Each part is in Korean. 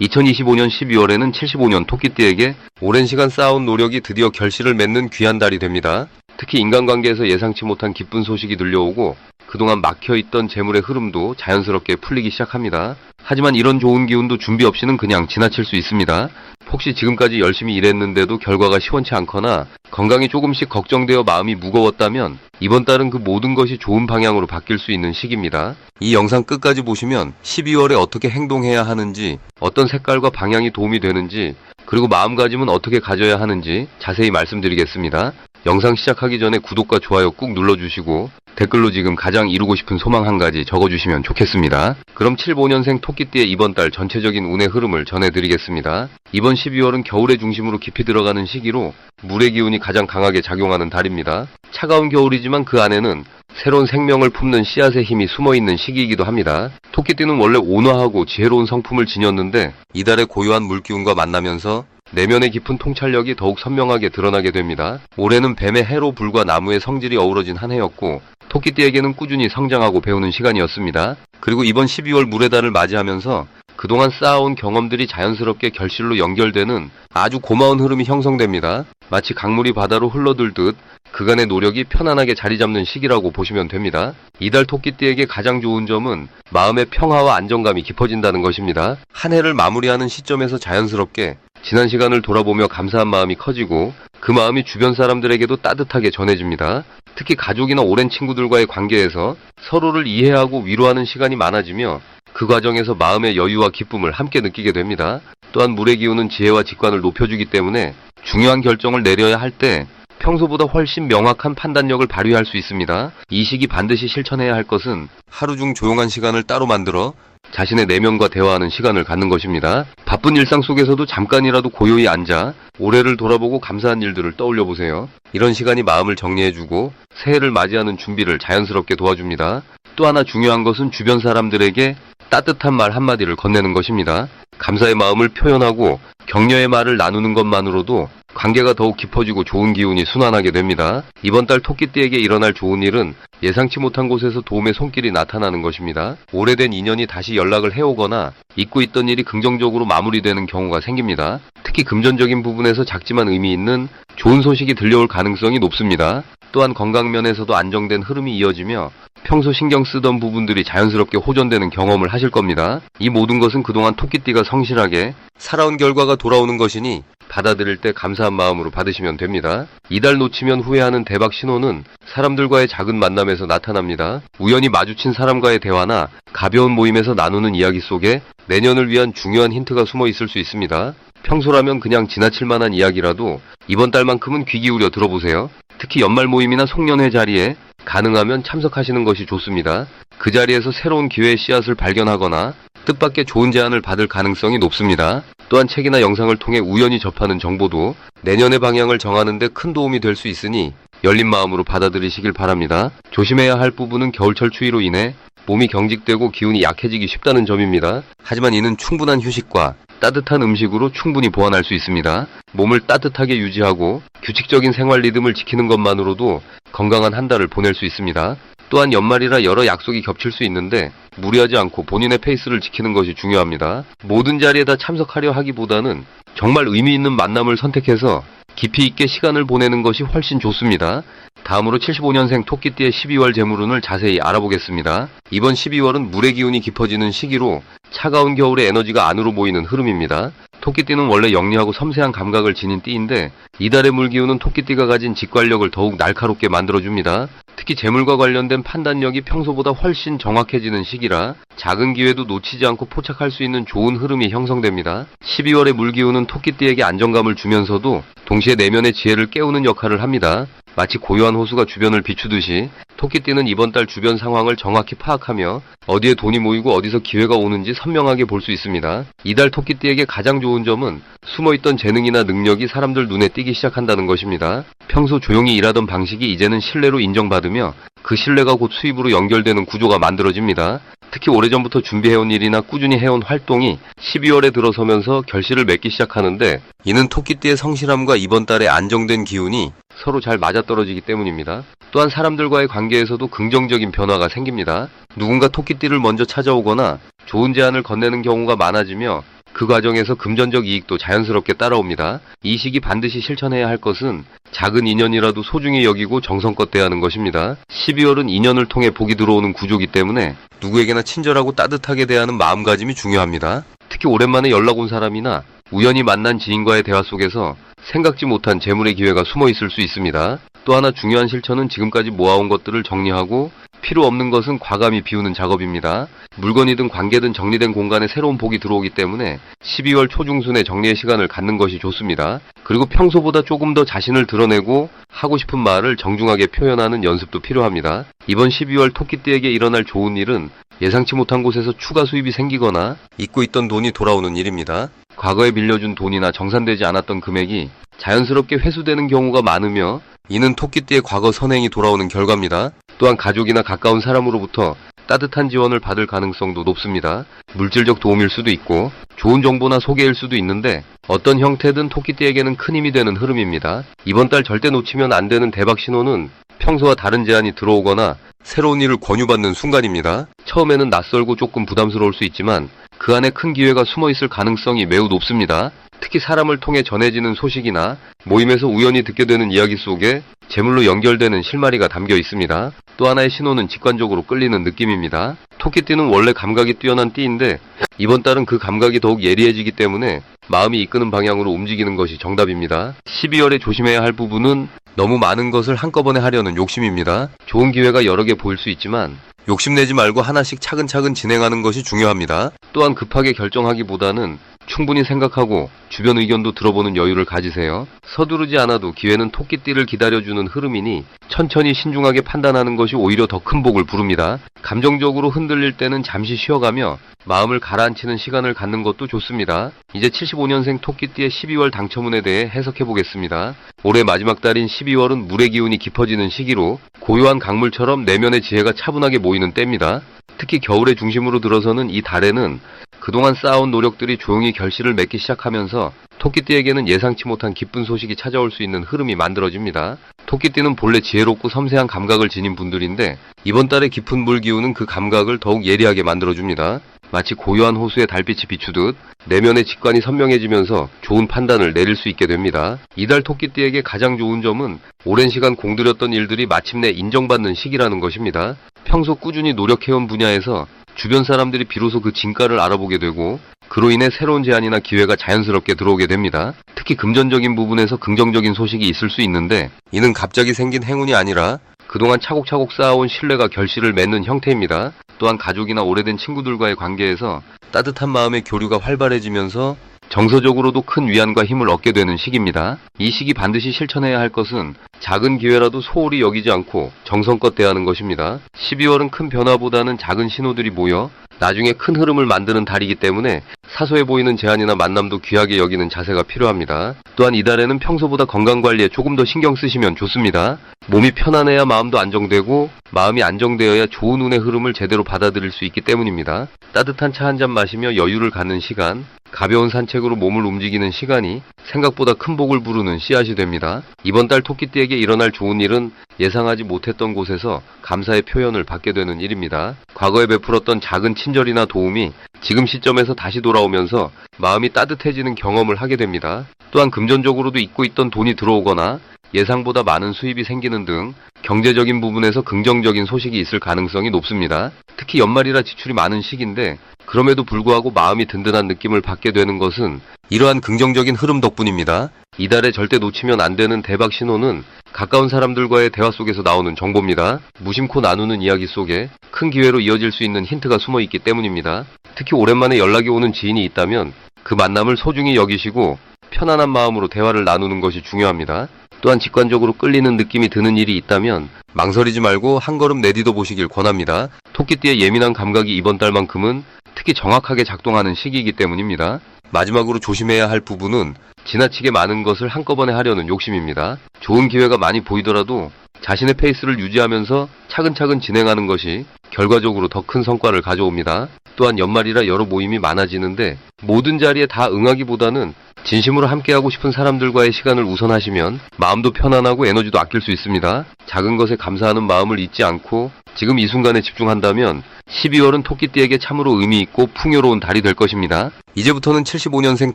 2025년 12월에는 75년 토끼띠에게 오랜 시간 쌓아온 노력이 드디어 결실을 맺는 귀한 달이 됩니다. 특히 인간관계에서 예상치 못한 기쁜 소식이 들려오고 그동안 막혀있던 재물의 흐름도 자연스럽게 풀리기 시작합니다. 하지만 이런 좋은 기운도 준비 없이는 그냥 지나칠 수 있습니다. 혹시 지금까지 열심히 일했는데도 결과가 시원치 않거나 건강이 조금씩 걱정되어 마음이 무거웠다면 이번 달은 그 모든 것이 좋은 방향으로 바뀔 수 있는 시기입니다. 이 영상 끝까지 보시면 12월에 어떻게 행동해야 하는지, 어떤 색깔과 방향이 도움이 되는지, 그리고 마음가짐은 어떻게 가져야 하는지 자세히 말씀드리겠습니다. 영상 시작하기 전에 구독과 좋아요 꾹 눌러주시고 댓글로 지금 가장 이루고 싶은 소망 한 가지 적어주시면 좋겠습니다. 그럼 75년생 토끼띠의 이번 달 전체적인 운의 흐름을 전해드리겠습니다. 이번 12월은 겨울의 중심으로 깊이 들어가는 시기로 물의 기운이 가장 강하게 작용하는 달입니다. 차가운 겨울이지만 그 안에는 새로운 생명을 품는 씨앗의 힘이 숨어있는 시기이기도 합니다. 토끼띠는 원래 온화하고 지혜로운 성품을 지녔는데 이달의 고요한 물기운과 만나면서 내면의 깊은 통찰력이 더욱 선명하게 드러나게 됩니다. 올해는 뱀의 해로 불과 나무의 성질이 어우러진 한 해였고 토끼띠에게는 꾸준히 성장하고 배우는 시간이었습니다. 그리고 이번 12월 물의 달을 맞이하면서 그동안 쌓아온 경험들이 자연스럽게 결실로 연결되는 아주 고마운 흐름이 형성됩니다. 마치 강물이 바다로 흘러들듯 그간의 노력이 편안하게 자리 잡는 시기라고 보시면 됩니다. 이달 토끼띠에게 가장 좋은 점은 마음의 평화와 안정감이 깊어진다는 것입니다. 한 해를 마무리하는 시점에서 자연스럽게 지난 시간을 돌아보며 감사한 마음이 커지고 그 마음이 주변 사람들에게도 따뜻하게 전해집니다. 특히 가족이나 오랜 친구들과의 관계에서 서로를 이해하고 위로하는 시간이 많아지며 그 과정에서 마음의 여유와 기쁨을 함께 느끼게 됩니다. 또한 물의 기운은 지혜와 직관을 높여주기 때문에 중요한 결정을 내려야 할 때 평소보다 훨씬 명확한 판단력을 발휘할 수 있습니다. 이 시기 반드시 실천해야 할 것은 하루 중 조용한 시간을 따로 만들어 자신의 내면과 대화하는 시간을 갖는 것입니다. 바쁜 일상 속에서도 잠깐이라도 고요히 앉아 올해를 돌아보고 감사한 일들을 떠올려 보세요. 이런 시간이 마음을 정리해주고 새해를 맞이하는 준비를 자연스럽게 도와줍니다. 또 하나 중요한 것은 주변 사람들에게 따뜻한 말 한마디를 건네는 것입니다. 감사의 마음을 표현하고 격려의 말을 나누는 것만으로도 관계가 더욱 깊어지고 좋은 기운이 순환하게 됩니다. 이번 달 토끼띠에게 일어날 좋은 일은 예상치 못한 곳에서 도움의 손길이 나타나는 것입니다. 오래된 인연이 다시 연락을 해오거나 잊고 있던 일이 긍정적으로 마무리되는 경우가 생깁니다. 특히 금전적인 부분에서 작지만 의미 있는 좋은 소식이 들려올 가능성이 높습니다. 또한 건강면에서도 안정된 흐름이 이어지며 평소 신경 쓰던 부분들이 자연스럽게 호전되는 경험을 하실 겁니다. 이 모든 것은 그동안 토끼띠가 성실하게 살아온 결과가 돌아오는 것이니 받아들일 때 감사한 마음으로 받으시면 됩니다. 이달 놓치면 후회하는 대박 신호는 사람들과의 작은 만남에서 나타납니다. 우연히 마주친 사람과의 대화나 가벼운 모임에서 나누는 이야기 속에 내년을 위한 중요한 힌트가 숨어 있을 수 있습니다. 평소라면 그냥 지나칠 만한 이야기라도 이번 달만큼은 귀 기울여 들어보세요. 특히 연말 모임이나 송년회 자리에 가능하면 참석하시는 것이 좋습니다. 그 자리에서 새로운 기회의 씨앗을 발견하거나 뜻밖의 좋은 제안을 받을 가능성이 높습니다. 또한 책이나 영상을 통해 우연히 접하는 정보도 내년의 방향을 정하는 데 큰 도움이 될 수 있으니 열린 마음으로 받아들이시길 바랍니다. 조심해야 할 부분은 겨울철 추위로 인해 몸이 경직되고 기운이 약해지기 쉽다는 점입니다. 하지만 이는 충분한 휴식과 따뜻한 음식으로 충분히 보완할 수 있습니다. 몸을 따뜻하게 유지하고 규칙적인 생활 리듬을 지키는 것만으로도 건강한 한 달을 보낼 수 있습니다. 또한 연말이라 여러 약속이 겹칠 수 있는데 무리하지 않고 본인의 페이스를 지키는 것이 중요합니다. 모든 자리에 다 참석하려 하기보다는 정말 의미 있는 만남을 선택해서 깊이 있게 시간을 보내는 것이 훨씬 좋습니다. 다음으로 75년생 토끼띠의 12월 재물운을 자세히 알아보겠습니다. 이번 12월은 물의 기운이 깊어지는 시기로 차가운 겨울의 에너지가 안으로 모이는 흐름입니다. 토끼띠는 원래 영리하고 섬세한 감각을 지닌 띠인데 이달의 물기운은 토끼띠가 가진 직관력을 더욱 날카롭게 만들어줍니다. 특히 재물과 관련된 판단력이 평소보다 훨씬 정확해지는 시기라 작은 기회도 놓치지 않고 포착할 수 있는 좋은 흐름이 형성됩니다. 12월의 물기운은 토끼띠에게 안정감을 주면서도 동시에 내면의 지혜를 깨우는 역할을 합니다. 마치 고요한 호수가 주변을 비추듯이 토끼띠는 이번 달 주변 상황을 정확히 파악하며 어디에 돈이 모이고 어디서 기회가 오는지 선명하게 볼 수 있습니다. 이달 토끼띠에게 가장 좋은 점은 숨어있던 재능이나 능력이 사람들 눈에 띄기 시작한다는 것입니다. 평소 조용히 일하던 방식이 이제는 신뢰로 인정받으며 그 신뢰가 곧 수입으로 연결되는 구조가 만들어집니다. 특히 오래전부터 준비해온 일이나 꾸준히 해온 활동이 12월에 들어서면서 결실을 맺기 시작하는데 이는 토끼띠의 성실함과 이번 달의 안정된 기운이 서로 잘 맞아떨어지기 때문입니다. 또한 사람들과의 관계에서도 긍정적인 변화가 생깁니다. 누군가 토끼띠를 먼저 찾아오거나 좋은 제안을 건네는 경우가 많아지며 그 과정에서 금전적 이익도 자연스럽게 따라옵니다. 이 시기 반드시 실천해야 할 것은 작은 인연이라도 소중히 여기고 정성껏 대하는 것입니다. 12월은 인연을 통해 복이 들어오는 구조기 때문에 누구에게나 친절하고 따뜻하게 대하는 마음가짐이 중요합니다. 특히 오랜만에 연락 온 사람이나 우연히 만난 지인과의 대화 속에서 생각지 못한 재물의 기회가 숨어 있을 수 있습니다. 또 하나 중요한 실천은 지금까지 모아온 것들을 정리하고 필요 없는 것은 과감히 비우는 작업입니다. 물건이든 관계든 정리된 공간에 새로운 복이 들어오기 때문에 12월 초중순에 정리의 시간을 갖는 것이 좋습니다. 그리고 평소보다 조금 더 자신을 드러내고 하고 싶은 말을 정중하게 표현하는 연습도 필요합니다. 이번 12월 토끼띠에게 일어날 좋은 일은 예상치 못한 곳에서 추가 수입이 생기거나 잊고 있던 돈이 돌아오는 일입니다. 과거에 빌려준 돈이나 정산되지 않았던 금액이 자연스럽게 회수되는 경우가 많으며 이는 토끼띠의 과거 선행이 돌아오는 결과입니다. 또한 가족이나 가까운 사람으로부터 따뜻한 지원을 받을 가능성도 높습니다. 물질적 도움일 수도 있고 좋은 정보나 소개일 수도 있는데 어떤 형태든 토끼띠에게는 큰 힘이 되는 흐름입니다. 이번 달 절대 놓치면 안 되는 대박 신호는 평소와 다른 제안이 들어오거나 새로운 일을 권유받는 순간입니다. 처음에는 낯설고 조금 부담스러울 수 있지만 그 안에 큰 기회가 숨어 있을 가능성이 매우 높습니다. 특히 사람을 통해 전해지는 소식이나 모임에서 우연히 듣게 되는 이야기 속에 재물로 연결되는 실마리가 담겨 있습니다. 또 하나의 신호는 직관적으로 끌리는 느낌입니다. 토끼띠는 원래 감각이 뛰어난 띠인데 이번 달은 그 감각이 더욱 예리해지기 때문에 마음이 이끄는 방향으로 움직이는 것이 정답입니다. 12월에 조심해야 할 부분은 너무 많은 것을 한꺼번에 하려는 욕심입니다. 좋은 기회가 여러 개 보일 수 있지만 욕심내지 말고 하나씩 차근차근 진행하는 것이 중요합니다. 또한 급하게 결정하기보다는 충분히 생각하고 주변 의견도 들어보는 여유를 가지세요. 서두르지 않아도 기회는 토끼띠를 기다려주는 흐름이니 천천히 신중하게 판단하는 것이 오히려 더 큰 복을 부릅니다. 감정적으로 흔들릴 때는 잠시 쉬어가며 마음을 가라앉히는 시간을 갖는 것도 좋습니다. 이제 75년생 토끼띠의 12월 당첨운에 대해 해석해 보겠습니다. 올해 마지막 달인 12월은 물의 기운이 깊어지는 시기로 고요한 강물처럼 내면의 지혜가 차분하게 모이는 때입니다. 특히 겨울의 중심으로 들어서는 이 달에는 그동안 쌓아온 노력들이 조용히 결실을 맺기 시작하면서 토끼띠에게는 예상치 못한 기쁜 소식이 찾아올 수 있는 흐름이 만들어집니다. 토끼띠는 본래 지혜롭고 섬세한 감각을 지닌 분들인데 이번 달의 깊은 물 기운은 그 감각을 더욱 예리하게 만들어줍니다. 마치 고요한 호수에 달빛이 비추듯 내면의 직관이 선명해지면서 좋은 판단을 내릴 수 있게 됩니다. 이달 토끼띠에게 가장 좋은 점은 오랜 시간 공들였던 일들이 마침내 인정받는 시기라는 것입니다. 평소 꾸준히 노력해온 분야에서 주변 사람들이 비로소 그 진가를 알아보게 되고 그로 인해 새로운 제안이나 기회가 자연스럽게 들어오게 됩니다. 특히 금전적인 부분에서 긍정적인 소식이 있을 수 있는데 이는 갑자기 생긴 행운이 아니라 그동안 차곡차곡 쌓아온 신뢰가 결실을 맺는 형태입니다. 또한 가족이나 오래된 친구들과의 관계에서 따뜻한 마음의 교류가 활발해지면서 정서적으로도 큰 위안과 힘을 얻게 되는 시기입니다. 이 시기 반드시 실천해야 할 것은 작은 기회라도 소홀히 여기지 않고 정성껏 대하는 것입니다. 12월은 큰 변화보다는 작은 신호들이 모여 나중에 큰 흐름을 만드는 달이기 때문에 사소해 보이는 제안이나 만남도 귀하게 여기는 자세가 필요합니다. 또한 이달에는 평소보다 건강관리에 조금 더 신경 쓰시면 좋습니다. 몸이 편안해야 마음도 안정되고 마음이 안정되어야 좋은 운의 흐름을 제대로 받아들일 수 있기 때문입니다. 따뜻한 차 한 잔 마시며 여유를 갖는 시간, 가벼운 산책으로 몸을 움직이는 시간이 생각보다 큰 복을 부르는 씨앗이 됩니다. 이번 달 토끼띠에게 일어날 좋은 일은 예상하지 못했던 곳에서 감사의 표현을 받게 되는 일입니다. 과거에 베풀었던 작은 친절이나 도움이 지금 시점에서 다시 돌아오면서 마음이 따뜻해지는 경험을 하게 됩니다. 또한 금전적으로도 잊고 있던 돈이 들어오거나 예상보다 많은 수입이 생기는 등 경제적인 부분에서 긍정적인 소식이 있을 가능성이 높습니다. 특히 연말이라 지출이 많은 시기인데 그럼에도 불구하고 마음이 든든한 느낌을 받게 되는 것은 이러한 긍정적인 흐름 덕분입니다. 이달에 절대 놓치면 안 되는 대박 신호는 가까운 사람들과의 대화 속에서 나오는 정보입니다. 무심코 나누는 이야기 속에 큰 기회로 이어질 수 있는 힌트가 숨어 있기 때문입니다. 특히 오랜만에 연락이 오는 지인이 있다면 그 만남을 소중히 여기시고 편안한 마음으로 대화를 나누는 것이 중요합니다. 또한 직관적으로 끌리는 느낌이 드는 일이 있다면 망설이지 말고 한 걸음 내디뎌 보시길 권합니다. 토끼띠의 예민한 감각이 이번 달만큼은 특히 정확하게 작동하는 시기이기 때문입니다. 마지막으로 조심해야 할 부분은 지나치게 많은 것을 한꺼번에 하려는 욕심입니다. 좋은 기회가 많이 보이더라도 자신의 페이스를 유지하면서 차근차근 진행하는 것이 결과적으로 더 큰 성과를 가져옵니다. 또한 연말이라 여러 모임이 많아지는데 모든 자리에 다 응하기보다는 진심으로 함께하고 싶은 사람들과의 시간을 우선하시면 마음도 편안하고 에너지도 아낄 수 있습니다. 작은 것에 감사하는 마음을 잊지 않고 지금 이 순간에 집중한다면 12월은 토끼띠에게 참으로 의미 있고 풍요로운 달이 될 것입니다. 이제부터는 75년생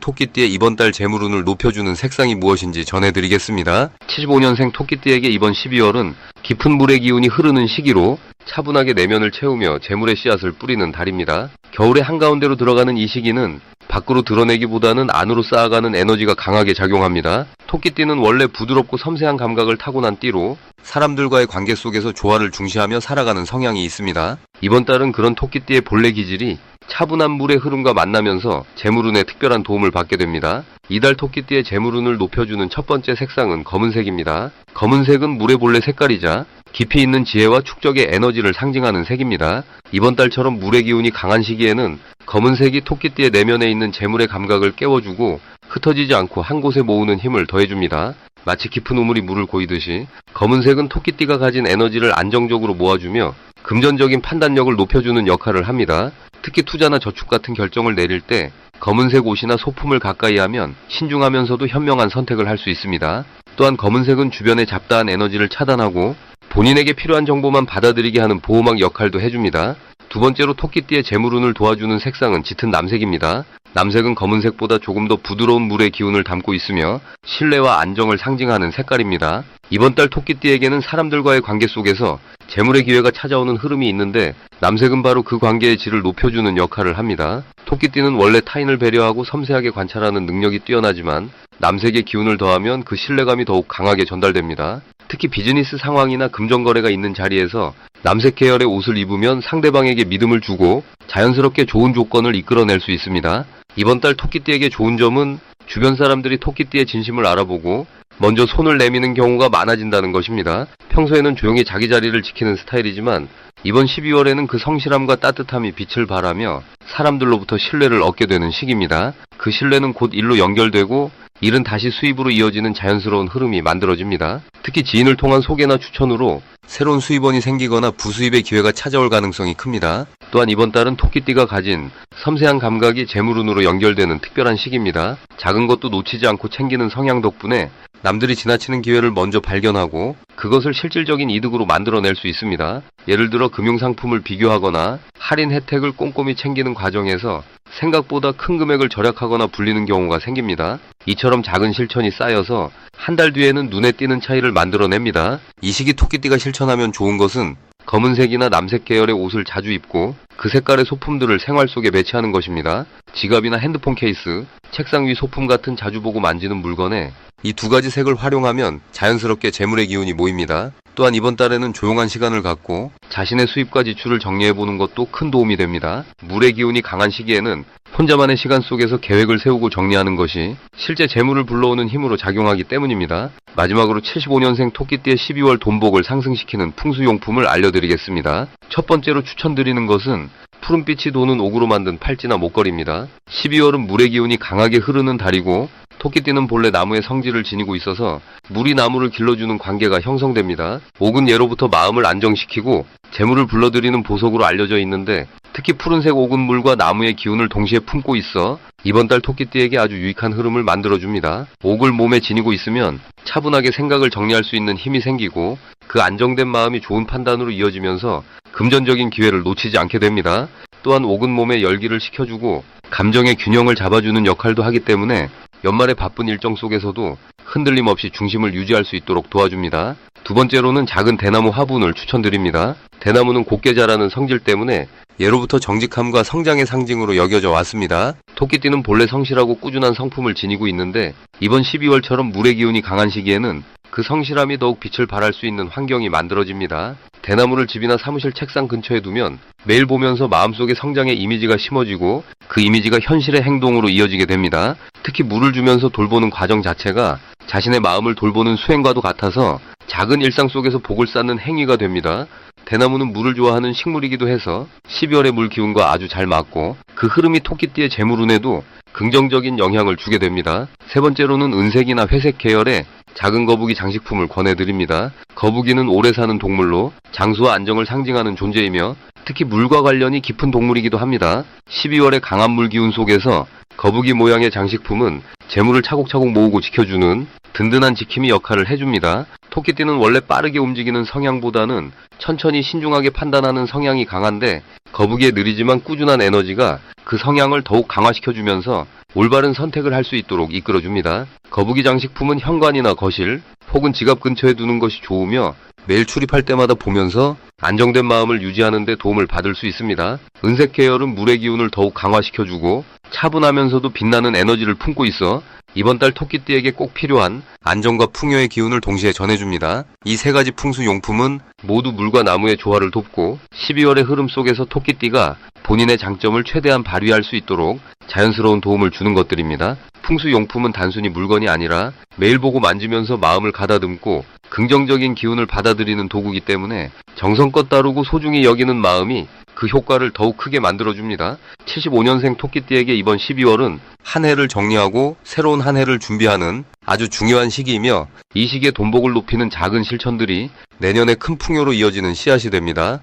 토끼띠의 이번 달 재물운을 높여주는 색상이 무엇인지 전해드리겠습니다. 75년생 토끼띠에게 이번 12월은 깊은 물의 기운이 흐르는 시기로 차분하게 내면을 채우며 재물의 씨앗을 뿌리는 달입니다. 겨울의 한가운데로 들어가는 이 시기는 밖으로 드러내기보다는 안으로 쌓아가는 에너지가 강하게 작용합니다. 토끼띠는 원래 부드럽고 섬세한 감각을 타고난 띠로 사람들과의 관계 속에서 조화를 중시하며 살아가는 성향이 있습니다. 이번 달은 그런 토끼띠의 본래 기질이 차분한 물의 흐름과 만나면서 재물운에 특별한 도움을 받게 됩니다. 이달 토끼띠의 재물운을 높여주는 첫 번째 색상은 검은색입니다. 검은색은 물의 본래 색깔이자 깊이 있는 지혜와 축적의 에너지를 상징하는 색입니다. 이번 달처럼 물의 기운이 강한 시기에는 검은색이 토끼띠의 내면에 있는 재물의 감각을 깨워주고 흩어지지 않고 한 곳에 모으는 힘을 더해줍니다. 마치 깊은 우물이 물을 고이듯이 검은색은 토끼띠가 가진 에너지를 안정적으로 모아주며 금전적인 판단력을 높여주는 역할을 합니다. 특히 투자나 저축 같은 결정을 내릴 때 검은색 옷이나 소품을 가까이 하면 신중하면서도 현명한 선택을 할 수 있습니다. 또한 검은색은 주변의 잡다한 에너지를 차단하고 본인에게 필요한 정보만 받아들이게 하는 보호막 역할도 해줍니다. 두 번째로 토끼띠의 재물운을 도와주는 색상은 짙은 남색입니다. 남색은 검은색보다 조금 더 부드러운 물의 기운을 담고 있으며 신뢰와 안정을 상징하는 색깔입니다. 이번 달 토끼띠에게는 사람들과의 관계 속에서 재물의 기회가 찾아오는 흐름이 있는데 남색은 바로 그 관계의 질을 높여주는 역할을 합니다. 토끼띠는 원래 타인을 배려하고 섬세하게 관찰하는 능력이 뛰어나지만 남색의 기운을 더하면 그 신뢰감이 더욱 강하게 전달됩니다. 특히 비즈니스 상황이나 금전거래가 있는 자리에서 남색 계열의 옷을 입으면 상대방에게 믿음을 주고 자연스럽게 좋은 조건을 이끌어낼 수 있습니다. 이번 달 토끼띠에게 좋은 점은 주변 사람들이 토끼띠의 진심을 알아보고 먼저 손을 내미는 경우가 많아진다는 것입니다. 평소에는 조용히 자기 자리를 지키는 스타일이지만 이번 12월에는 그 성실함과 따뜻함이 빛을 발하며 사람들로부터 신뢰를 얻게 되는 시기입니다. 그 신뢰는 곧 일로 연결되고 일은 다시 수입으로 이어지는 자연스러운 흐름이 만들어집니다. 특히 지인을 통한 소개나 추천으로 새로운 수입원이 생기거나 부수입의 기회가 찾아올 가능성이 큽니다. 또한 이번 달은 토끼띠가 가진 섬세한 감각이 재물운으로 연결되는 특별한 시기입니다. 작은 것도 놓치지 않고 챙기는 성향 덕분에 남들이 지나치는 기회를 먼저 발견하고 그것을 실질적인 이득으로 만들어낼 수 있습니다. 예를 들어 금융상품을 비교하거나 할인 혜택을 꼼꼼히 챙기는 과정에서 생각보다 큰 금액을 절약하거나 불리는 경우가 생깁니다. 이처럼 작은 실천이 쌓여서 한 달 뒤에는 눈에 띄는 차이를 만들어냅니다. 이 시기 토끼띠가 실천하면 좋은 것은 검은색이나 남색 계열의 옷을 자주 입고 그 색깔의 소품들을 생활 속에 배치하는 것입니다. 지갑이나 핸드폰 케이스, 책상 위 소품 같은 자주 보고 만지는 물건에 이 두 가지 색을 활용하면 자연스럽게 재물의 기운이 모입니다. 또한 이번 달에는 조용한 시간을 갖고 자신의 수입과 지출을 정리해보는 것도 큰 도움이 됩니다. 물의 기운이 강한 시기에는 혼자만의 시간 속에서 계획을 세우고 정리하는 것이 실제 재물을 불러오는 힘으로 작용하기 때문입니다. 마지막으로 75년생 토끼띠의 12월 돈복을 상승시키는 풍수용품을 알려드리겠습니다. 첫 번째로 추천드리는 것은 푸른빛이 도는 옥으로 만든 팔찌나 목걸이입니다. 12월은 물의 기운이 강하게 흐르는 달이고 토끼띠는 본래 나무의 성질을 지니고 있어서 물이 나무를 길러주는 관계가 형성됩니다. 옥은 예로부터 마음을 안정시키고 재물을 불러들이는 보석으로 알려져 있는데 특히 푸른색 옥은 물과 나무의 기운을 동시에 품고 있어 이번 달 토끼띠에게 아주 유익한 흐름을 만들어줍니다. 옥을 몸에 지니고 있으면 차분하게 생각을 정리할 수 있는 힘이 생기고 그 안정된 마음이 좋은 판단으로 이어지면서 금전적인 기회를 놓치지 않게 됩니다. 또한 옥은 몸에 열기를 식혀주고 감정의 균형을 잡아주는 역할도 하기 때문에 연말의 바쁜 일정 속에서도 흔들림 없이 중심을 유지할 수 있도록 도와줍니다. 두 번째로는 작은 대나무 화분을 추천드립니다. 대나무는 곱게 자라는 성질 때문에 예로부터 정직함과 성장의 상징으로 여겨져 왔습니다. 토끼띠는 본래 성실하고 꾸준한 성품을 지니고 있는데 이번 12월처럼 물의 기운이 강한 시기에는 그 성실함이 더욱 빛을 발할 수 있는 환경이 만들어집니다. 대나무를 집이나 사무실 책상 근처에 두면 매일 보면서 마음속에 성장의 이미지가 심어지고 그 이미지가 현실의 행동으로 이어지게 됩니다. 특히 물을 주면서 돌보는 과정 자체가 자신의 마음을 돌보는 수행과도 같아서 작은 일상 속에서 복을 쌓는 행위가 됩니다. 대나무는 물을 좋아하는 식물이기도 해서 12월의 물 기운과 아주 잘 맞고 그 흐름이 토끼띠의 재물운에도 긍정적인 영향을 주게 됩니다. 세 번째로는 은색이나 회색 계열의 작은 거북이 장식품을 권해드립니다. 거북이는 오래 사는 동물로 장수와 안정을 상징하는 존재이며 특히 물과 관련이 깊은 동물이기도 합니다. 12월의 강한 물 기운 속에서 거북이 모양의 장식품은 재물을 차곡차곡 모으고 지켜주는 든든한 지킴이 역할을 해줍니다. 토끼띠는 원래 빠르게 움직이는 성향보다는 천천히 신중하게 판단하는 성향이 강한데 거북이의 느리지만 꾸준한 에너지가 그 성향을 더욱 강화시켜주면서 올바른 선택을 할 수 있도록 이끌어줍니다. 거북이 장식품은 현관이나 거실 혹은 지갑 근처에 두는 것이 좋으며 매일 출입할 때마다 보면서 안정된 마음을 유지하는 데 도움을 받을 수 있습니다. 은색 계열은 물의 기운을 더욱 강화시켜주고 차분하면서도 빛나는 에너지를 품고 있어 이번 달 토끼띠에게 꼭 필요한 안정과 풍요의 기운을 동시에 전해줍니다. 이 세 가지 풍수 용품은 모두 물과 나무의 조화를 돕고 12월의 흐름 속에서 토끼띠가 본인의 장점을 최대한 발휘할 수 있도록 자연스러운 도움을 주는 것들입니다. 풍수 용품은 단순히 물건이 아니라 매일 보고 만지면서 마음을 가다듬고 긍정적인 기운을 받아들이는 도구이기 때문에 정성껏 다루고 소중히 여기는 마음이 그 효과를 더욱 크게 만들어줍니다. 75년생 토끼띠에게 이번 12월은 한 해를 정리하고 새로운 한 해를 준비하는 아주 중요한 시기이며 이 시기에 돈복을 높이는 작은 실천들이 내년에 큰 풍요로 이어지는 씨앗이 됩니다.